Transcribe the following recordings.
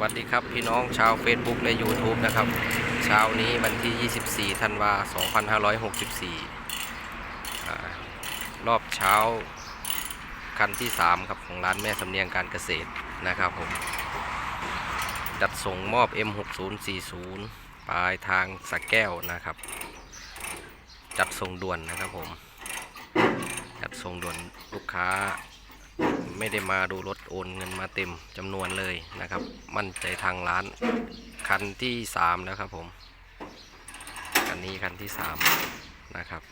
วัสดีครับพี่น้องชาว Facebook และ YouTube นะครับ เช้านี้วันที่ 24 ธันวา 2564อรอบเช้าคันที่ 3 ครับ ของร้านแม่สำเนียงการเกษตรนะครับผมจัดส่งมอบ M6040 ปลายทางสักแก้วนะครับ จัดส่งด่วนนะครับผม จัดส่งด่วนลูกค้า ไม่ได้มาดูรถโอนเงินมาเต็มจำนวนเลยนะครับ มั่นใจทางร้าน คันที่สามแล้วครับผมคันนี้คันที่สามนะครับ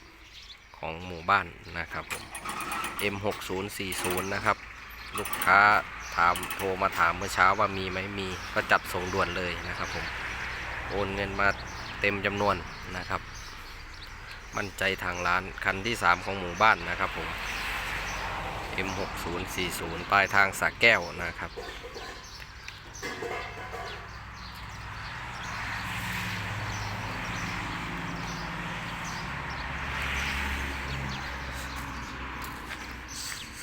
ของหมู่บ้านนะครับผม M6040 นะครับ ลูกค้าถามโทรมาถามเมื่อเช้าว่ามีไหมมีก็จัดส่งด่วนเลยนะครับผม โอนเงินมาเต็มจำนวนนะครับ มั่นใจทางร้านคันที่สามของหมู่บ้านนะครับผม M6040 ปลายทางสาแก้วนะครับ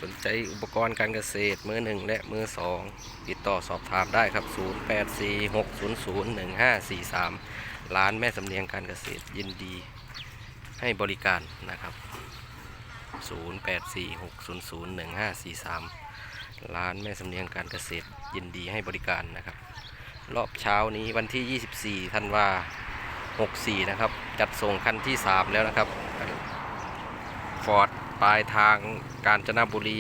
สนใจอุปกรณ์การเกษตรมือหนึ่งและมือสองติดต่อสอบถามได้ครับ 0846001543 ร้านแม่สำเนียงการเกษตรยินดีให้บริการนะครับ 0846001543 ร้านแม่สำเนียงการเกษตรยินดีให้บริการนะครับ รอบเช้านี้วันที่ 24ธันวา64 นะครับ จัดส่งคันที่ 3 แล้วนะครับฟอร์ดปลายทางกาญจนบุรี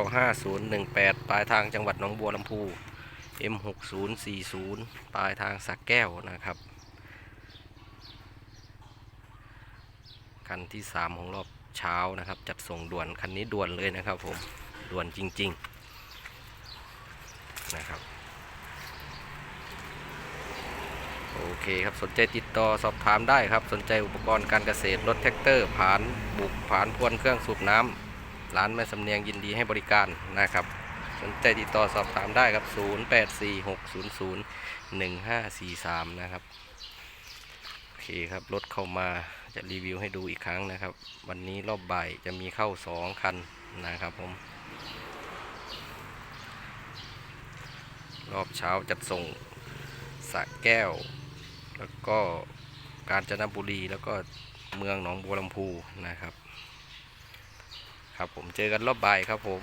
L5018 ปลายทางจังหวัดหนองบัวลำพู M6040 ปลายทางสักแก้วนะครับ คันที่ 3 ของรอบ เช้านะครับ จัดส่งด่วนคันนี้ด่วนเลยนะครับ ผมด่วนจริง ๆนะครับโอเคครับสนใจติดต่อสอบถามได้ครับ สนใจอุปกรณ์การเกษตรรถแท็กเตอร์ผานบุกผานพวนเครื่องสูบน้ำร้านแม่สำเนียงยินดีให้บริการนะครับ สนใจติดต่อสอบถามได้ครับ 0846001543 นะครับ โอเคครับ รถเข้ามา จะรีวิวให้ดูอีกครั้งนะครับ วันนี้รอบบ่ายจะมีเข้า2คันนะครับผม รอบเช้าจัดส่งสะแก้ว แล้วก็กาญจนบุรีแล้วก็เมืองหนองบัวลำพูนะครับ ครับผมเจอกันรอบบ่ายครับผม